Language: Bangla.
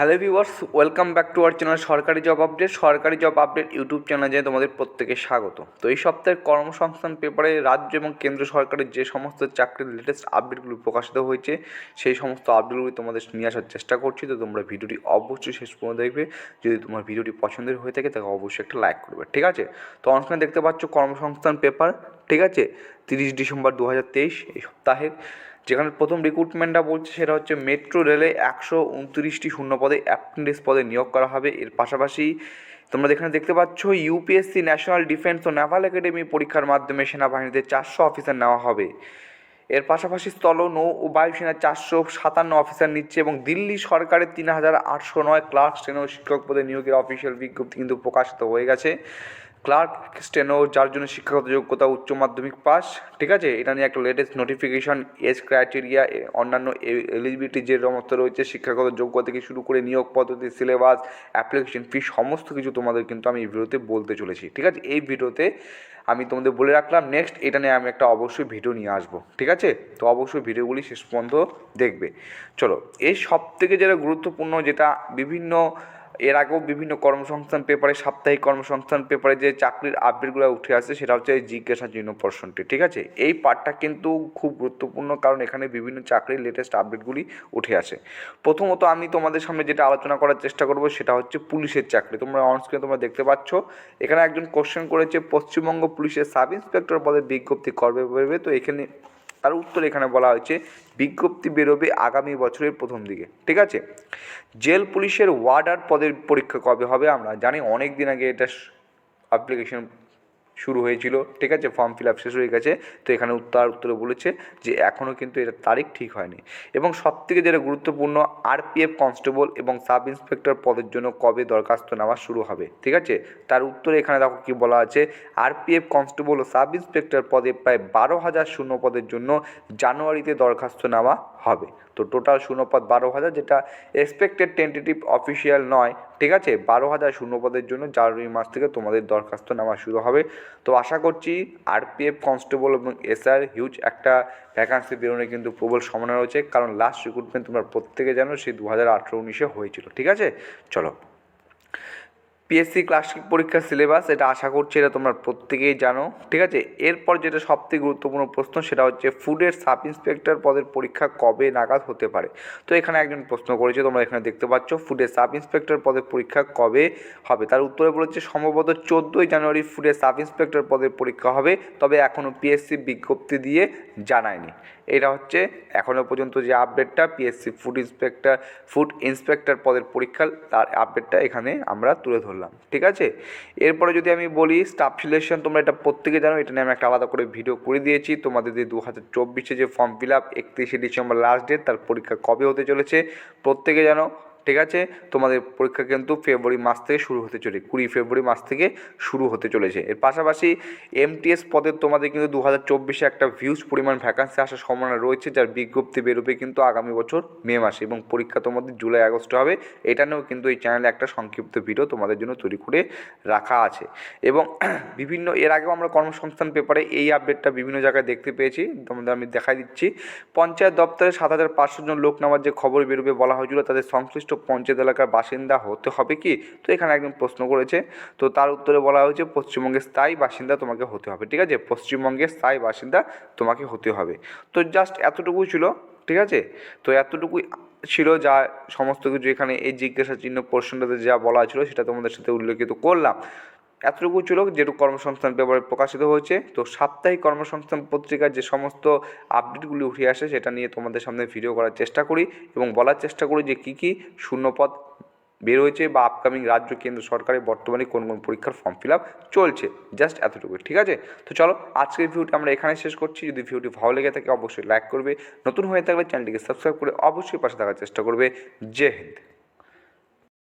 Hello viewers, welcome back to our channel সরকারি জব আপডেট। সরকারি জব আপডেট ইউটিউব চ্যানেলে তোমাদের প্রত্যেকে স্বাগত। তো এই সপ্তাহের কর্মসংস্থান পেপারে রাজ্য এবং কেন্দ্র সরকারের যে সমস্ত চাকরির লেটেস্ট আপডেটগুলো প্রকাশিত হয়েছে, সেই সমস্ত আপডেটগুলি তোমাদের নিয়ে আসার চেষ্টা করছি। তো তোমরা ভিডিওটি অবশ্যই শেষ পর্যন্ত দেখবে। যদি তোমার ভিডিওটি পছন্দের হয়ে থাকে তাকে অবশ্যই একটা লাইক করবে, ঠিক আছে? তো অনস্ক্রিনে দেখতে পাচ্ছ কর্মসংস্থান পেপার, ঠিক আছে? তিরিশ ডিসেম্বর দু হাজার তেইশ, এই সপ্তাহের। যেখানে প্রথম রিক্রুটমেন্টটা বলছে সেটা হচ্ছে মেট্রো রেলে একশো উনত্রিশটি শূন্য পদে অ্যাপ্রেন্টিস পদে নিয়োগ করা হবে। এর পাশাপাশি তোমরা এখানে দেখতে পাচ্ছ ইউপিএসসি ন্যাশনাল ডিফেন্স ও নেভাল একাডেমি পরীক্ষার মাধ্যমে সেনাবাহিনীতে চারশো অফিসার নেওয়া হবে। এর পাশাপাশি স্থল, নৌ ও বায়ুসেনার চারশো সাতান্ন অফিসার নিচ্ছে এবং দিল্লি সরকারের তিন হাজার আটশো নয় ক্লার্ক স্টেনো শিক্ষক পদে নিয়োগের অফিসিয়াল বিজ্ঞপ্তি কিন্তু প্রকাশিত হয়ে গেছে। ক্লার্ক স্টেনো যার জন্য শিক্ষাগত যোগ্যতা উচ্চ মাধ্যমিক পাস। ঠিক আছে? এটা নিয়ে একটা লেটেস্ট নোটিফিকেশন এজ ক্রাইটেরিয়া অন্যান্য এলিজিবিলিটি যে সমস্ত রয়েছে, শিক্ষাগত যোগ্যতা থেকে শুরু করে নিয়োগ পদ্ধতি সিলেবাস অ্যাপ্লিকেশন ফি সমস্ত কিছু তোমাদের কিন্তু আমি এই ভিডিওতে বলতে চলেছি। ঠিক আছে? এই ভিডিওতে আমি তোমাদের বলে রাখলাম। নেক্সট এটা নিয়ে আমি একটা অবশ্যই ভিডিও নিয়ে আসব। ঠিক আছে? তো অবশ্যই ভিডিওগুলি শেষ পর্যন্ত দেখবে। চলো, এই সব থেকে যেটা গুরুত্বপূর্ণ, যেটা বিভিন্ন এর আগেও বিভিন্ন কর্মসংস্থান পেপারে, সাপ্তাহিক কর্মসংস্থান পেপারে যে চাকরির আপডেটগুলো উঠে আসে সেটা হচ্ছে এই জিজ্ঞাসা চিহ্ন প্রশ্নটি, ঠিক আছে? এই পার্টটা কিন্তু খুব গুরুত্বপূর্ণ কারণ এখানে বিভিন্ন চাকরির লেটেস্ট আপডেটগুলি উঠে আসে। প্রথমত আমি তোমাদের সামনে যেটা আলোচনা করার চেষ্টা করব, সেটা হচ্ছে পুলিশের চাকরি। তোমরা অনস্ক্রিনে তোমরা দেখতে পাচ্ছ, এখানে একজন কোশ্চেন করেছে, পশ্চিমবঙ্গ পুলিশের সাব ইন্সপেক্টর পদে বিজ্ঞপ্তি করবে, তো এখানে তার উত্তর এখানে বলা হয়েছে, বিজ্ঞপ্তি বেরোবে আগামী বছরের প্রথম দিকে। ঠিক আছে? জেল পুলিশের ওয়ার্ডার পদের পরীক্ষা কবে হবে আমরা জানি, অনেক দিন আগে এটা অ্যাপ্লিকেশন শুরু হয়েছিল। ঠিক আছে ফর্ম ফিল আপ শেষ হয়ে গেছে। তো এখানে উত্তর, উত্তরে বলেছে যে এখনও কিন্তু এটার তারিখ ঠিক হয়নি। এবং সবথেকে যেটা গুরুত্বপূর্ণ আরপিএফ কনস্টেবল এবং সাব ইন্সপেক্টর পদের জন্য কবে দরখাস্ত নেওয়া শুরু হবে? ঠিক আছে? তার উত্তরে এখানে দেখো কি বলা আছে আরপিএফ কনস্টেবল ও সাব ইন্সপেক্টর পদে প্রায় বারো হাজার শূন্য পদের জন্য জানুয়ারিতে দরখাস্ত নেওয়া হবে। তো টোটাল শূন্যপদ বারো হাজার, যেটা এক্সপেক্টেড টেন্টেটিভ অফিসিয়াল নয় ঠিক আছে? বারো হাজার শূন্যপদের জন্য জানুয়ারি মাস থেকে তোমাদের দরখাস্ত নেওয়া শুরু হবে। তো আশা করছি আরপিএফ কনস্টেবল এবং এসআর হিউজ একটা ভ্যাকান্সি বেরোনে কিন্তু প্রবল সম্ভাবনা রয়েছে। কারণ লাস্ট রিক্রুটমেন্ট তোমরা প্রত্যেকে জানো সেই দু হাজার আঠেরো উনিশে হয়েছিল। ঠিক আছে? চলো। পিএসসি ক্লাসিক পরীক্ষার সিলেবাস এটা আশা করছি এটা তোমরা প্রত্যেকেই জানো, ঠিক আছে? এরপর যেটা সবথেকে গুরুত্বপূর্ণ প্রশ্ন, সেটা হচ্ছে ফুডের সাব ইন্সপেক্টর পদের পরীক্ষা কবে নাগাদ হতে পারে? তো এখানে একজন প্রশ্ন করেছে, তোমরা এখানে দেখতে পাচ্ছ ফুডের সাব ইন্সপেক্টর পদের পরীক্ষা কবে হবে? তার উত্তরে বলেছে সম্ভবত চোদ্দোই জানুয়ারি ফুডের সাব ইন্সপেক্টর পদের পরীক্ষা হবে, তবে এখনও পিএসসি বিজ্ঞপ্তি দিয়ে জানায়নি। এটা হচ্ছে এখনও পর্যন্ত যে আপডেটটা PSC food inspector food inspector পদের পরীক্ষার, তার আপডেটটা এখানে আমরা তুলে ধরলাম। ঠিক আছে? এরপরে যদি আমি বলি স্টাফ সিলেকশন তোমরা এটা প্রত্যেকে জানো, এটা নিয়ে আমি একটা আলাদা করে ভিডিও করে দিয়েছি। তোমাদের যে দু হাজার চব্বিশে যে ফর্ম ফিল আপ একত্রিশে ডিসেম্বর লাস্ট ডেট তার পরীক্ষা কবে হতে চলেছে, প্রত্যেকে জানো। ঠিক আছে? তোমাদের পরীক্ষা কিন্তু ফেব্রুয়ারি মাস থেকে শুরু হতে চলে কুড়ি ফেব্রুয়ারি মাস থেকে শুরু হতে চলেছে। এর পাশাপাশি এমটিএস পদের তোমাদের কিন্তু দু হাজার চব্বিশে একটা ভিউজ পরিমাণ ভ্যাকান্সি আসার সম্ভাবনা রয়েছে, যার বিজ্ঞপ্তি বেরোবে কিন্তু আগামী বছর মে মাসে এবং পরীক্ষা তোমাদের জুলাই, আগস্ট হবে। এটা নিয়েও কিন্তু এই চ্যানেলে একটা সংক্ষিপ্ত ভিডিও তোমাদের জন্য তৈরি করে রাখা আছে। এবং বিভিন্ন, এর আগেও আমরা কর্মসংস্থান পেপারে এই আপডেটটা বিভিন্ন জায়গায় দেখতে পেয়েছি। তোমাদের আমি দেখাই দিচ্ছি। পঞ্চায়েত দপ্তরে সাত হাজার পাঁচশো জন লোক নেওয়ার যে খবর বেরোবে বলা হয়েছিল, তাদের সংশ্লিষ্ট পঞ্চায়েত এলাকার বাসিন্দা হতে হবে কি? তো এখানে একজন প্রশ্ন করেছে। তো তার উত্তরে বলা হয়েছে, পশ্চিমবঙ্গের স্থায়ী বাসিন্দা তোমাকে হতে হবে, ঠিক আছে? পশ্চিমবঙ্গের স্থায়ী বাসিন্দা তোমাকে হতে হবে। তো জাস্ট এতটুকুই ছিল, ঠিক আছে? তো এতটুকুই ছিল যা সমস্ত কিছু এখানে এই জিজ্ঞাসা চিহ্ন প্রশ্নটাতে যা বলা ছিল সেটা তোমাদের সাথে উল্লেখিত করলাম। এতটুকু ছিল যেটুকু কর্মসংস্থান পেপারে প্রকাশিত হয়েছে। তো সাপ্তাহিক কর্মসংস্থান পত্রিকার যে সমস্ত আপডেটগুলি উঠে আসে, সেটা নিয়ে তোমাদের সামনে ভিডিও করার চেষ্টা করি এবং বলার চেষ্টা করি যে কী কী শূন্যপদ বের হয়েছে বা আপকামিং রাজ্য, কেন্দ্র, সরকারের বর্তমানে কোন কোন পরীক্ষার ফর্ম ফিল আপ চলছে। জাস্ট এতটুকু, ঠিক আছে? তো চলো, আজকের ভিডিওটি আমরা এখানে শেষ করছি। যদি ভিডিওটি ভালো লেগে থাকে, অবশ্যই লাইক করবে। নতুন হয়ে থাকলে চ্যানেলটিকে সাবস্ক্রাইব করে অবশ্যই পাশে থাকার চেষ্টা করবে। জয় হিন্দ।